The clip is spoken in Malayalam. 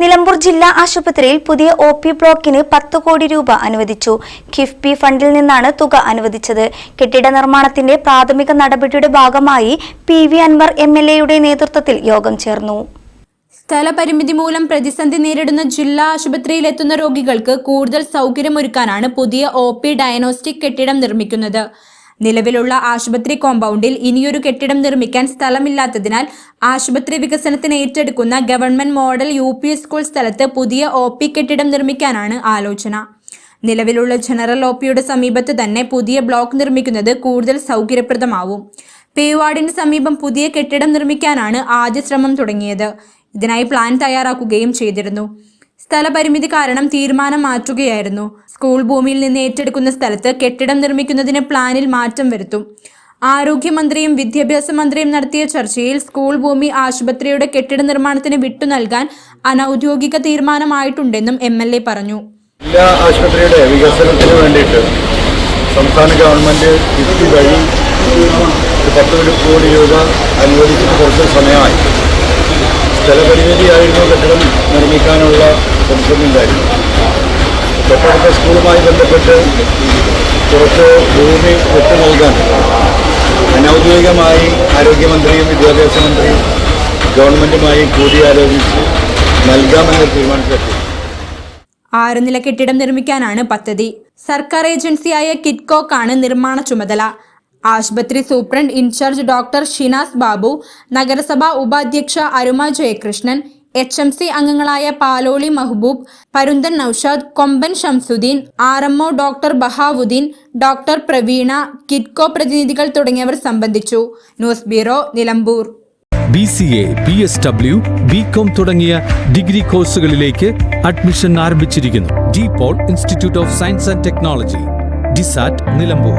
നിലമ്പൂർ ജില്ലാ ആശുപത്രിയിൽ പുതിയ ഒ പി ബ്ലോക്കിന് പത്ത് കോടി രൂപ അനുവദിച്ചു. കിഫ്ബി ഫണ്ടിൽ നിന്നാണ് തുക അനുവദിച്ചത്. കെട്ടിട നിർമ്മാണത്തിന്റെ പ്രാഥമിക നടപടിയുടെ ഭാഗമായി P V Anvar M L എയുടെ നേതൃത്വത്തിൽ യോഗം ചേർന്നു. സ്ഥലപരിമിതി മൂലം പ്രതിസന്ധി നേരിടുന്ന ജില്ലാ ആശുപത്രിയിലെത്തുന്ന രോഗികൾക്ക് കൂടുതൽ സൗകര്യമൊരുക്കാനാണ് പുതിയ ഒ പി ഡയഗ്നോസ്റ്റിക് കെട്ടിടം നിർമ്മിക്കുന്നത്. നിലവിലുള്ള ആശുപത്രി കോമ്പൗണ്ടിൽ ഇനിയൊരു കെട്ടിടം നിർമ്മിക്കാൻ സ്ഥലമില്ലാത്തതിനാൽ ആശുപത്രി വികസനത്തിന് ഏറ്റെടുക്കുന്ന ഗവൺമെന്റ് മോഡൽ യു സ്കൂൾ സ്ഥലത്ത് പുതിയ ഒ കെട്ടിടം നിർമ്മിക്കാനാണ് ആലോചന. നിലവിലുള്ള ജനറൽ ഒ പിയുടെ സമീപത്ത് തന്നെ പുതിയ ബ്ലോക്ക് നിർമ്മിക്കുന്നത് കൂടുതൽ സൗകര്യപ്രദമാവും. പേവാർഡിന് സമീപം പുതിയ കെട്ടിടം നിർമ്മിക്കാനാണ് ആദ്യ ശ്രമം തുടങ്ങിയത്. ഇതിനായി പ്ലാൻ തയ്യാറാക്കുകയും ചെയ്തിരുന്നു. സ്ഥലപരിമിതി കാരണം തീരുമാനം മാറ്റുകയായിരുന്നു. സ്കൂൾ ഭൂമിയിൽ നിന്ന് ഏറ്റെടുക്കുന്ന സ്ഥലത്ത് കെട്ടിടം നിർമ്മിക്കുന്നതിന് പ്ലാനിൽ മാറ്റം വരുത്തും. ആരോഗ്യമന്ത്രിയും വിദ്യാഭ്യാസ മന്ത്രിയും നടത്തിയ ചർച്ചയിൽ സ്കൂൾ ഭൂമി ആശുപത്രിയുടെ കെട്ടിട നിർമ്മാണത്തിന് വിട്ടു നൽകാൻ അനൌദ്യോഗിക തീരുമാനമായിട്ടുണ്ടെന്നും എം എൽ എ പറഞ്ഞു. ജില്ലാ ആശുപത്രിയുടെ വികസനത്തിന് വേണ്ടിയിട്ട് സംസ്ഥാന ഗവൺമെന്റ് ഒരു പത്ത് കോടി രൂപ അനുവദിച്ചിട്ട് കുറച്ച് സമയമായി. സ്ഥലപരിമിതിയായിരുന്നു കെട്ടിടം നിർമ്മിക്കാനുള്ള പ്രതിസന്ധി ഉണ്ടായിരുന്നു തൊട്ടടുത്ത സ്കൂളുമായി ബന്ധപ്പെട്ട് കുറച്ച് ഭൂമി വിട്ടു നൽകാൻ അനൗദ്യോഗികമായി ആരോഗ്യമന്ത്രിയും വിദ്യാഭ്യാസ മന്ത്രിയും ഗവൺമെന്റുമായി കൂടിയാലോചിച്ച് നൽകാമെന്ന് തീരുമാനിച്ചു ആറ് നില കെട്ടിടം നിർമ്മിക്കാനാണ് പദ്ധതി. സർക്കാർ ഏജൻസിയായ കിറ്റ്കോക്കാണ് നിർമ്മാണ ചുമതല. ആശുപത്രി superintendent in charge doctor Shinas Babu നഗരസഭാ ഉപാധ്യക്ഷ അരുമ ജയകൃഷ്ണൻ എച്ച് എം സി അംഗങ്ങളായ Paloli Mahboob Parunthan Noushad Komban Shamsuddin R M O doctor Bahauddin doctor Praveena Kitco പ്രതിനിധികൾ തുടങ്ങിയവർ സംബന്ധിച്ചു. News bureau Nilambur. B C A B S W B com തുടങ്ങിയ ഡിഗ്രി കോഴ്സുകളിലേക്ക് അഡ്മിഷൻ ആരംഭിച്ചിരിക്കുന്നു. De Paul institute of science and technology DiSAT Nilambur.